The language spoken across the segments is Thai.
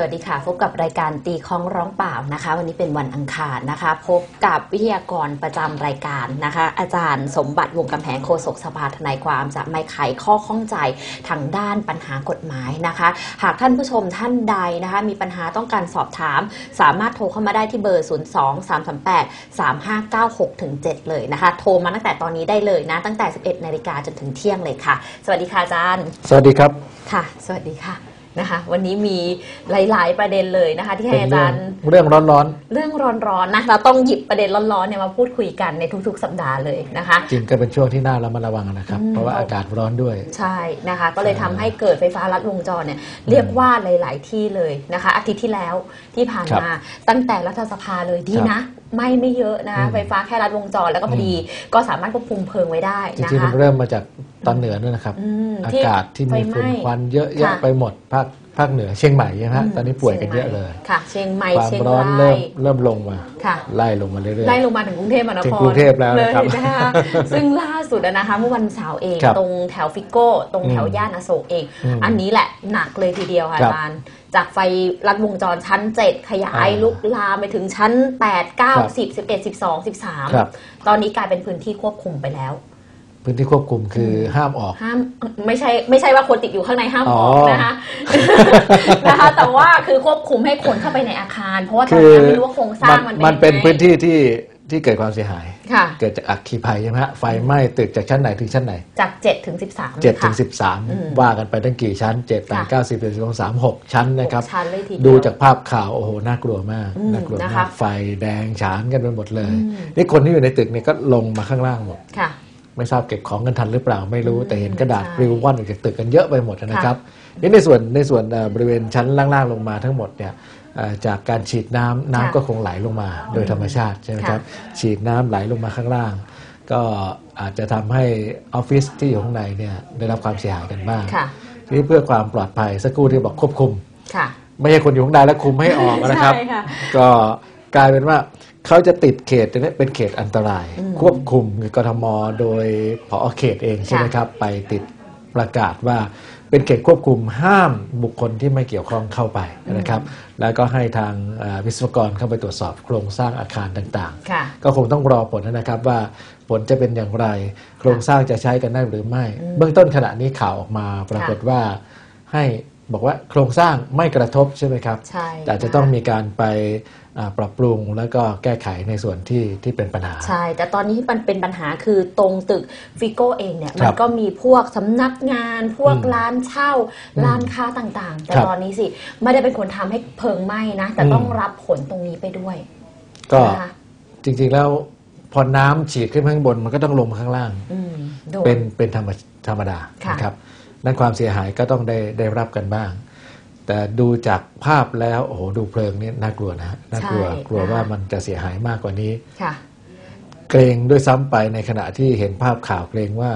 สวัสดีค่ะ พบกับรายการตีคล้องร้องเปล่านะคะ วันนี้เป็นวันอังคารนะคะ พบกับวิทยากรประจำรายการนะคะ อาจารย์สมบัติวงกำแพงโฆษกสภาทนายความจะไม่ไขข้อข้องใจทางด้านปัญหากฎหมายนะคะ หากท่านผู้ชมท่านใดนะคะ มีปัญหาต้องการสอบถาม สามารถโทรเข้ามาได้ที่เบอร์ 0 2 3 3 8 3 5 9 6ถึง7เลยนะคะ โทรมาตั้งแต่ตอนนี้ได้เลยนะ ตั้งแต่ 11นาฬิกาจนถึงเที่ยงเลยค่ะ สวัสดีค่ะอาจารย์ สวัสดีครับค่ะ สวัสดีค่ะ นะคะ วันนี้มีหลาย ๆ ประเด็นเลยนะคะ ที่ให้เป็นอาเรื่จาองรย์เรื่องร้อนเรื่องร้อนๆนะเราต้องหยิบประเด็นร้อนๆเนี่ยมาพูดคุยกันในทุก ๆ สัปดาห์เลยนะคะๆจริงก็เป็นช่วงที่น่าระมัดระวังนะครับอืมเพราะว่าอากาศร้อนด้วย ใช่นะคะ ก็เลยทำให้เกิดไฟฟ้าลัดวงจรเนี่ยเรียกว่าหลาย ๆ ที่เลยนะคะ อาทิตย์ที่แล้วที่ผ่านครับมาตั้งแต่รัฐสภาเลยดีครับนะไม่ไม่เยอะนะคะอืมไฟฟ้าแค่ลัดวงจรแล้วก็พอดีก็สามารถควบคุมเพลิงไว้ได้จนะริงๆคะมันเริ่มมาจากตอนเหนือด้วยนะครับอืมอากาศที่มีฝุ่นไฟไหควันเยอะแยะค่ะไปหมดภาค ภาคเหนือเชียงใหม่ใช่ไหมฮะตอนนี้ป่วยกันเยอะเลย ค่ะ เชียงใหม่ความเชียงร้อนราเริ่ยมเริ่มลงมา ค่ะ ไล่ลงมาเรื่อย ไล่ลงมาถึงกรุงเทพมหานครถึงกรุงเทพแล้วนะครับเลยนะคะ ซึ่งล่าสุดอะนะคะเมื่อวันเสาร์เอง ครับตรงแถวฟิโก้ ตรงแถวอืมย่านอโศกเอง อืมอันนี้แหละหนักเลยทีเดียวค่ะครับอาจารย์จากไฟลัดวงจรชั้น 7 ขยายอ่าลุกลามไปถึงชั้น8ครับ9 10 11 12 ครับ 13 ตอนนี้กลายเป็นพื้นที่ควบคุมไปแล้วๆ พื้นที่ควบคุมคือห้ามออก ห้ามไม่ใช่ไม่ใช่ว่าคนติดอยู่ข้างในห้ามออกอ๋อนะคะนะคะแต่ว่าคือควบคุมให้คนเข้าไปในอาคาร เพราะว่าตอนคือนี้ไม่รู้ว่าโครงสร้างมันมันเป็นยังไงพื้นที่ที่ที่เกิดความเสียหายค่ะเกิดจากอัคคีภัยใช่ไหมฮะไฟไหม้ตึกจากชั้นไหนถึงชั้นไหน จาก7ถึง13เจ็ดถึงค่ะสิบสามอืมว่ากันไปตั้งกี่ชั้นเจ็ดแปดค่ะเก้าสิบเอ็ดสิบสองสามหกชั้นนะครับหกชั้นเลยทีเยวดูจากภาพข่าวโอ้โหน่ากลัวมากอืมน่ากลัวนะมาคะกไฟแดงฉานกันไปหมดเลยอืมนี่คนที่อยู่ในตึกเนี่ยก็ลงมาข้างล่างหมดค่ะ ไม่ทราบเก็บของกันทันหรือเปล่าไม่รู้อืมแต่เห็นกระดาษใช่ปลิวว่อนออกจากตึกกันเยอะไปหมดนะครับนี่ในส่วนในส่วนเอ่อบริเวณชั้นล่างๆลงมาทั้งหมดเนี่ยเอ่อจากการฉีดน้ำน้ำค่ะก็คงไหลลงมาโดยธรรมชาติใช่ไหมครับฉีดน้ำไหลลงมาข้างล่าง ก็อาจจะทำให้ออฟฟิศที่อยู่ข้างในเนี่ยได้รับความเสียหายกันบ้างค่ะทีนี้เพื่อความปลอดภัยสักครู่ที่บอกควบคุมค่ะไม่ใช่คนอยู่ข้างในแล้วคุมให้ออกนะครับใช่ค่ะก็กลายเป็นว่า เขาจะติดเขตนี้เป็นเขตอันตรายอืมควบคุมคือกทมโดยผอเขตเองใช่ไหมค่ะครับ ไปติดประกาศว่าเป็นเขตควบคุมห้ามบุคคลที่ไม่เกี่ยวข้องเข้าไปนะครับ แล้วก็ให้ทางเอ่อวิศวกรเข้าไปตรวจสอบโครงสร้างอาคารต่างๆค่ะก็คงต้องรอผลนะครับว่าผลจะเป็นอย่างไร โครงสร้างจะใช้กันได้หรือไม่อืมเบื้องต้นขณะนี้ข่าวออกมาปรากฏว่าให้ บอกว่าโครงสร้างไม่กระทบใช่ไหมครับ ใช่แต่จะต้องมีการไปอ่าปรับปรุงแล้วก็แก้ไขในส่วนที่ที่เป็นปัญหา ใช่ แต่ตอนนี้มันเป็นปัญหาคือตรงตึกฟิโก้เองเนี่ยคมัรันบก็มีพวกสำนักงานพวกอืมร้านเช่าอืมร้านค้าต่างๆ แต่ครับตอนนี้สิ ไม่ได้เป็นคนทำให้เพลิงไหม้นะ แต่อืมต้องรับผลตรงนี้ไปด้วย ก็นะคะจริงๆแล้วพอน้ำฉีดขึ้นมาข้างบนมันก็ต้องลงมาข้างล่างอืมโดนเป็นเป็นธรรมธรรมดาค่ะนะครับ นั่นความเสียหายก็ต้องได้ได้รับกันบ้าง แต่ดูจากภาพแล้วโอ้โหดูเพลิงนี่น่ากลัวนะฮะน่ากลัวใช่กลัวนะคะว่ามันจะเสียหายมากกว่านี้ค่ะเกรงด้วยซ้ำไปในขณะที่เห็นภาพข่าวเกรงว่า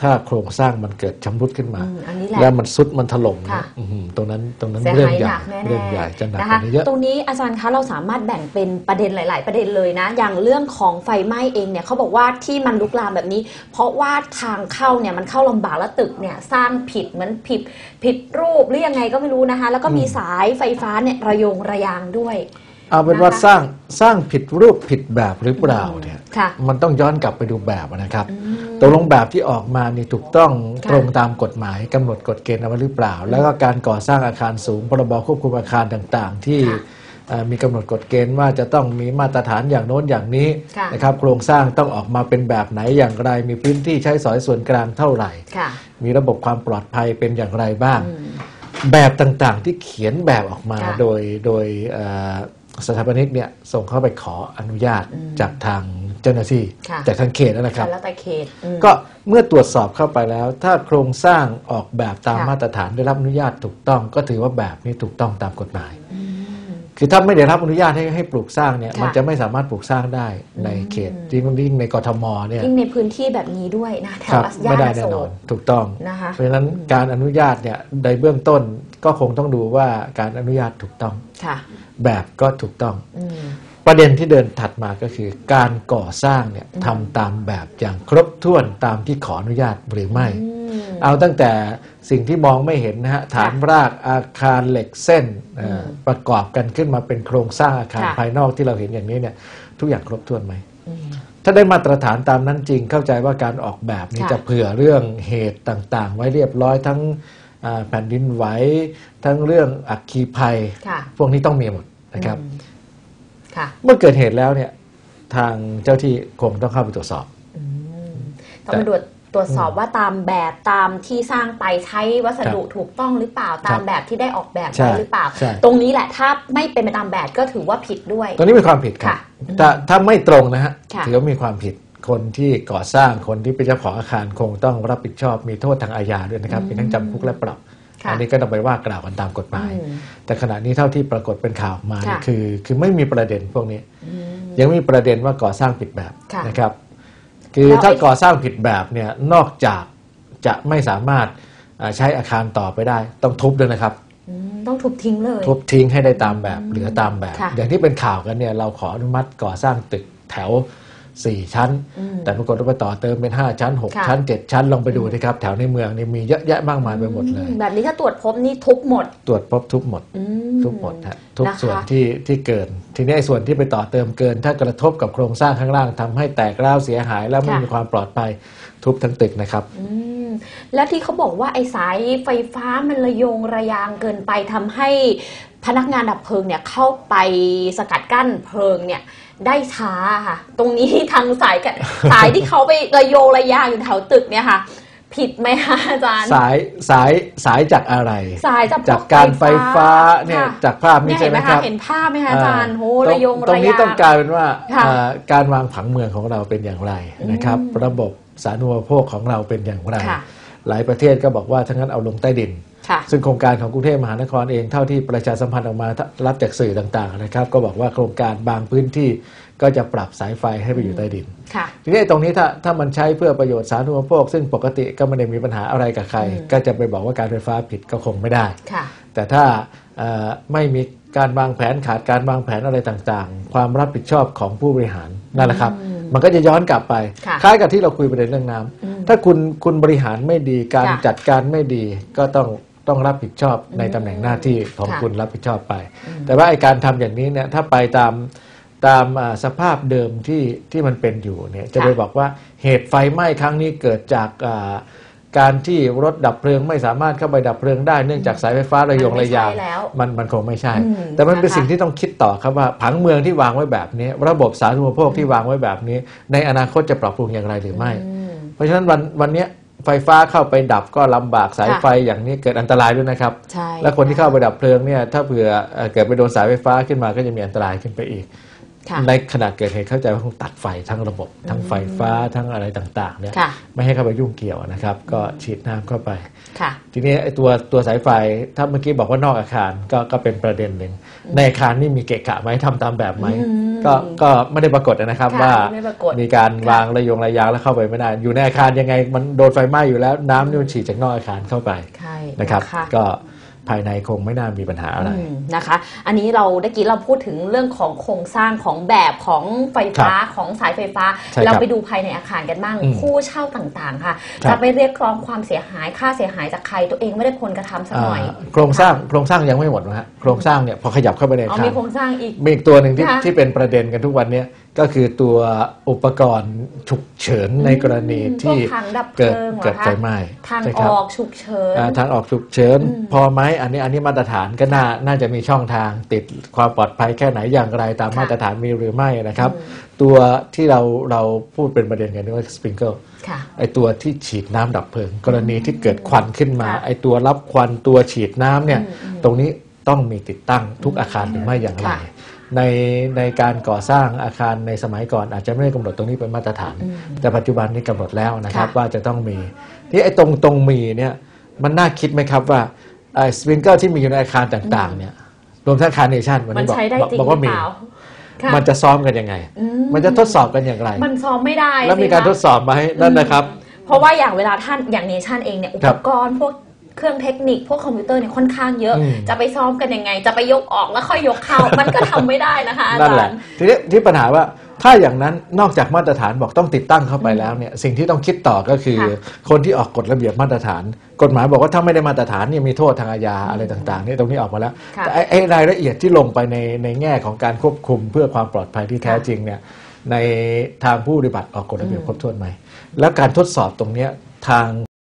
ถ้าโครงสร้างมันเกิดชำรุดขึ้นมาอืมอันนี้แหละ แล้วมันซุดมันถล่มค่ะอื้อหือตรงนั้นตรงนั้นเสียเรื่องหายใหหญ่นักแน่ๆเรื่องใหญ่จะหนักนะกคะว่านี้เยอะ ตรงนี้อาจารย์คะเราสามารถแบ่งเป็นประเด็นหลาย ๆ ประเด็นเลยนะ อย่างเรื่องของไฟไหม้เองเนี่ยเขาบอกว่าที่มันลุกลามแบบนี้ เพราะว่าทางเข้าเนี่ยมันเข้าลำบากแล้วตึกเนี่ยสร้างผิดเหมือนผิดผิดรูปหรือยังไงก็ไม่รู้นะคะ แล้วก็มีอืมสายไฟฟ้าเนี่ยระยงระยางด้วย เอาเป็นว่านะคะสร้างสร้างผิดรูปผิดแบบหรือเปล่าเนี่ยค่ะ มันต้องย้อนกลับไปดูแบบนะครับอืมตกลงแบบที่ออกมานี่ถูกต้องค่ะ ตรงตามกฎหมายกำหนดกฎเกณฑ์เอาไว้หรือเปล่า แล้วก็การก่อสร้างอาคารสูงพรบควบคุมอาคารต่างๆ ที่ค่ะเอ่อมีกำหนดกฎเกณฑ์ว่าจะต้องมีมาตรฐานอย่างโน้นอย่างนี้ค่ะ นะครับโครงสร้างต้องออกมาเป็นแบบไหนอย่างไร มีพื้นที่ใช้สอยส่วนกลางเท่าไหร่ ค่ะ มีระบบความปลอดภัยเป็นอย่างไรบ้างอืมแบบต่างๆที่เขียนแบบออกมาค่ะโดยโดยเอ่อ สถาปนิกเนี่ยส่งเข้าไปขออนุญาตอืมจากทางเจ้าหน้าที่ค่ะจากทางเขตนั่นแหละครับแล้วแต่เขตอืมก็เมื่อตรวจสอบเข้าไปแล้ว ถ้าโครงสร้างออกแบบตามค่ะมาตรฐานได้รับอนุญาตถูกต้อง ก็ถือว่าแบบนี้ถูกต้องตามกฎหมายอืม คือถ้าไม่ได้รับอนุญาตให้ให้ปลูกสร้างเนี่ย ค่ะ มันจะไม่สามารถปลูกสร้างได้ในเขตอืมจริงยิ่งในกทมเนี่ยยิ่งในพื้นที่แบบนี้ด้วยนะแถควรับย่าไม่นได้อแน่โศนอนกถูกต้อง นะคะ เพราะฉะนั้นการอนุญาตเนี่ยในเบื้องต้นก็คงต้องดูว่าการอนุญาตถูกต้อง ค่ะ แบบก็ถูกต้อง อืม ประเด็นที่เดินถัดมาก็คือ การก่อสร้างเนี่ยอืมทำตามแบบอย่างครบถ้วนตามที่ขออนุญาตหรือไม่ อืมม เอาตั้งแต่สิ่งที่มองไม่เห็นนะฮะฐานรากอาคารเหล็กเส้นเอ่ออประกอบกันขึ้นมาเป็นโครงสร้างอาคารค่ะภายนอกที่เราเห็นอย่างนี้เนี่ยทุกอย่างครบถ้วนไหมอืมถ้าได้มาตรฐานตามนั้นจริงเข้าใจว่าการออกแบบนี้ค่ะจะเผื่อเรื่องเหตุต่างๆ ไว้เรียบร้อยทั้งอ่าแผ่นดินไหวทั้งเรื่องอัคคีภัยค่ะพวกนี้ต้องมีหมดนะครับอืมค่ะเมื่อเกิดเหตุแล้วเนี่ยทางเจ้าที่คงต้องเข้าไปตรวจสอบอืมต้องมาตรวจ ตรวจสอบว่าตามแบบตามที่สร้างไปใช้วัสดุถูกต้องหรือเปล่าตามแบบที่ได้ออกแบบใช่ไว้หรือเปล่าใช่ตรงนี้แหละถ้าไม่เป็นไปตามแบบก็ถือว่าผิดด้วย ตรงนี้เป็นความผิดครับค่ะถ้าถ้าไม่ตรงนะฮะค่ะถือว่ามีความผิดคนที่ก่อสร้างคนที่เป็นเจ้าของอาคารคงต้องรับผิดชอบมีโทษทางอาญาด้วยนะครับมีทั้งจำคุกและปรับค่ะอันนี้ก็ต้องไปว่ากล่าวกันตามกฎหมายอืมแต่ขณะนี้เท่าที่ปรากฏเป็นข่าวออกมาเนี่ยค่ะคือ คือไม่มีประเด็นพวกนี้อืมยังมีประเด็นว่าก่อสร้างผิดแบบค่ะนะครับ คือแล้วถ้าไอ้ก่อสร้างผิดแบบเนี่ยนอกจากจะไม่สามารถอ่าใช้อาคารต่อไปได้ ต้องทุบด้วยนะครับอืมต้องทุบทิ้งเลย ทุบทิ้งให้ได้ตามแบบเหลือตามแบบค่ะอย่างที่เป็นข่าวกันเนี่ยเราขออนุมัติก่อสร้างตึกแถว 4 ชั้นอืมแต่ปรากฏว่าไปต่อเติมเป็น 5 ชั้นค่ะ6ชั้น 7 ชั้นลองไปดูนะครับ แถวในเมืองนี่มีเยอะแยะมากมายไปหมดเลย แบบนี้ถ้าตรวจพบนี่ทุบหมด ตรวจพบทุบหมดอืมทุบหมดฮะทุกนะคะส่วนที่ที่เกิน ทีนี้ไอ้ส่วนที่ไปต่อเติมเกิน ถ้ากระทบกับโครงสร้างข้างล่างทำให้แตกร้าวเสียหายแล้วไม่มีความปลอดภัยทุบทั้งตึกนะครับอืมแล้วที่เขาบอกว่าไอ้สายไฟฟ้ามันระยงระยางเกินไปทำให้พนักงานดับเพลิงเนี่ยเข้าไปสกัดกั้นเพลิงเนี่ย ได้ช้าค่ะ ตรงนี้ทางสายกันสายที่เขาไประโยงระยางอยู่แถวตึกเนี่ยค่ะ ผิดไหมคะอาจารย์ สายสายสายจากอะไร สายจากจากการไฟฟ้าเนี่ยค่ะจากภาพนี้เนี่ยใช่เห็นไหไหมมครัคะบเห็นภาพไหมคะอาจารย์โหตระยงตรระงนี้ยางต้องกลายเป็นว่าค่ะอ่าการวางผังเมืองของเราเป็นอย่างไรนะครับอืมระบบสาธารณูปโภคของเราเป็นอย่างไรค่ะหลายประเทศก็บอกว่าทั้างนั้นเอาลงใต้ดินค่ะ ซึ่งโครงการของกรุงเทพมหานครเองเท่าที่ประชาสัมพันธ์ออกมารับจากสื่อต่างๆนะครับ ก็บอกว่าโครงการบางพื้นที่ก็จะปรับสายไฟให้ไปอยู่ใต้ดินค่ะทีนี้ตรงนี้ถ้าถ้ามันใช้เพื่อประโยชน์สาธารณูปโภค ซึ่งปกติก็ไม่ได้มีปัญหาอะไรกับใครอืมก็จะไปบอกว่าการไฟฟ้าผิดก็คงไม่ได้ค่ะแต่ถ้าเอ่อไม่มีการวางแผนขาดการวางแผนอะไรต่างๆ ความรับผิดชอบของผู้บริหารนั่นแหละครับอืมมันก็จะย้อนกลับไปค่ะคล้ายกับที่เราคุยประเด็นเรื่องน้ำอืมถ้าคุณคุณบริหารไม่ดีการค่ะจัดการไม่ดีก็ต้อง ต้องรับผิดชอบในตำแหน่งหน้าที่ของค่ะคุณรับผิดชอบไป แต่ว่าไอการทำอย่างนี้เนี่ยถ้าไปตามตามอ่าสภาพเดิมที่ที่มันเป็นอยู่เนี่ยจะค่ะไปบอกว่าเหตุไฟไหม้ครั้งนี้เกิดจากอ่าการที่รถดับเพลิงไม่สามารถเข้าไปดับเพลิงได้เนื่องจากสายไฟฟ้าระยงระยางมันไม่ใช่แล้วมันมันคงไม่ใช่อืมแต่มันเป็นนะคะสิ่งที่ต้องคิดต่อครับว่าผังเมืองที่วางไว้แบบนี้ ระบบสาธารณูปโภคที่วางไว้แบบนี้ ในอนาคตจะปรับปรุงอย่างไรหรือไม่อืมเพราะฉะนั้นวันวันเนี้ย ไฟฟ้าเข้าไปดับก็ลำบากสายค่ะไฟอย่างนี้เกิดอันตรายด้วยนะครับใช่และคนที่เข้าไปดับเพลิงเนี่ยถ้าเผื่อเอ่อเกิดไปโดนสายไฟฟ้าขึ้นมาก็จะมีอันตรายขึ้นไปอีกค่ะ ในขณะเกิดเหตุเข้าใจว่าคงตัดไฟทั้งระบบ ทั้งไฟฟ้าทั้งอะไรต่างๆเนี่ยค่ะไม่ให้เข้าไปยุ่งเกี่ยวนะครับ ก็ฉีดน้ำเข้าไปค่ะทีนี้ไอ้ตัวตัวสายไฟถ้าเมื่อกี้บอกว่านอกอาคารก็ก็เป็นประเด็นหนึ่งในอาคารนี่มีเกะกะไหมทำตามแบบไหมอืมก็ก็ไม่ได้ปรากฏนะครับค่ะว่าไม่ปรากฏมีการค่ะวางระยงระยางแล้วเข้าไปไม่ได้ อยู่ในอาคารยังไงมันโดนไฟไหม้อยู่แล้ว น้ำนี่มันฉีดจากนอกอาคารเข้าไปใช่นะครับนะคะก็ ภายในคงไม่น่ามีปัญหาอะไรอืมนะคะ อันนี้เราได้กี้เราพูดถึงเรื่องของโครงสร้างของแบบของไฟฟ้าของสายไฟฟ้าใช่ครับเราไปดูภายในอาคารกันบ้างอืมผู้เช่าต่างๆ ค่ะครับจะไปเรียกร้องความเสียหายค่าเสียหายจากใครตัวเองไม่ได้คนกระทำสักหน่อยอ่าโครงสร้างโครงสร้างยังไม่หมดนะฮะโครงสร้างเนี่ยพอขยับเข้าไปในเอาอาคารมีโครงสร้างอีกมีอีกตัวหนึ่งที่ค่ะที่เป็นประเด็นกันทุกวันเนี้ ก็คือตัวอุปกรณ์ฉุกเฉินในกรณีที่พวกถังดับเพลิเกิดงเหรอคะเกิดไฟไหม้ทางใช่อครับอกฉุกเฉินอ่าทางออกฉุกเฉินอืมพอไหมอันนี้อันนี้มาตรฐานก็น่าน่าจะมีช่องทางติดความปลอดภัยแค่ไหนอย่างไรตามค่ะมาตรฐานมีหรือไม่นะครับอืมตัวที่เราเราพูดเป็นประเด็นกันนี่ว่าสปริงเกิลค่ะไอตัวที่ฉีดน้ำดับเพลิง กรณีที่เกิดควันขึ้นมาค่ะไอตัวรับควันตัวฉีดน้ำเนี่ยอืมอืมตรงนี้ต้องมีติดตั้งทุกอาคารหรือไม่อย่างไรค่ะ ในในการก่อสร้างอาคารในสมัยก่อน อาจจะไม่ได้กำหนดตรงนี้เป็นมาตรฐานอืมแต่ปัจจุบันนี้กำหนดแล้วนะครับค่ะว่าจะต้องมี ที่ไอ้ตรงตรงมีเนี่ยมันน่าคิดไหมครับว่าไอ้สปริงเกิลที่มีอยู่ในอาคารต่างๆ เนี่ยรวมทั้งอาคารเนชั่นวันมันนี้บอกใช้ได้บอกจริงบอกหรืว่าอมีเปล่าค่ะมันจะซ้อมกันยังไงอืมันจะทดสอบกันอย่างไร มันซ้อมไม่ได้ แล้วมีการสิคะทดสอบไหมนั่นนะครับ เพราะว่าอย่างเวลาท่านอย่างเนชั่นเองเนี่ยอุคปรับกรณ์พวก เครื่องเทคนิคพวกคอมพิวเตอร์เนี่ยค่อนข้างเยอะอืมจะไปซ้อมกันยังไง จะไปยกออกแล้วค่อยยกเข้า มันก็ทำไม่ได้นะคะอานั่นจาแหละรย์ทีนี้ที่ปัญหาว่าถ้าอย่างนั้นนอกจากมาตรฐานบอกต้องติดตั้งเข้าไปแล้วเนี่ยสิ่งที่ต้องคิดต่อก็คือค่ะคนที่ออกกฎระเบียบมาตรฐาน กฎหมายบอกว่าถ้าไม่ได้มาตรฐานเนี่ยมีโทษทางอาญาอะไรต่างๆเนี่ยตรงนี้ออกมาแล้วค่ะแต่ไอ้ไอ้รายละเอียดที่ลงไปในในแง่ของการควบคุมเพื่อความปลอดภัยที่แท้ค่ะจริงเนี่ยในทางผู้ปฏิบัติออกกฎระเบียบอืมครบถ้วนไหมแล้วการทดสอบตรงเนี้ยทาง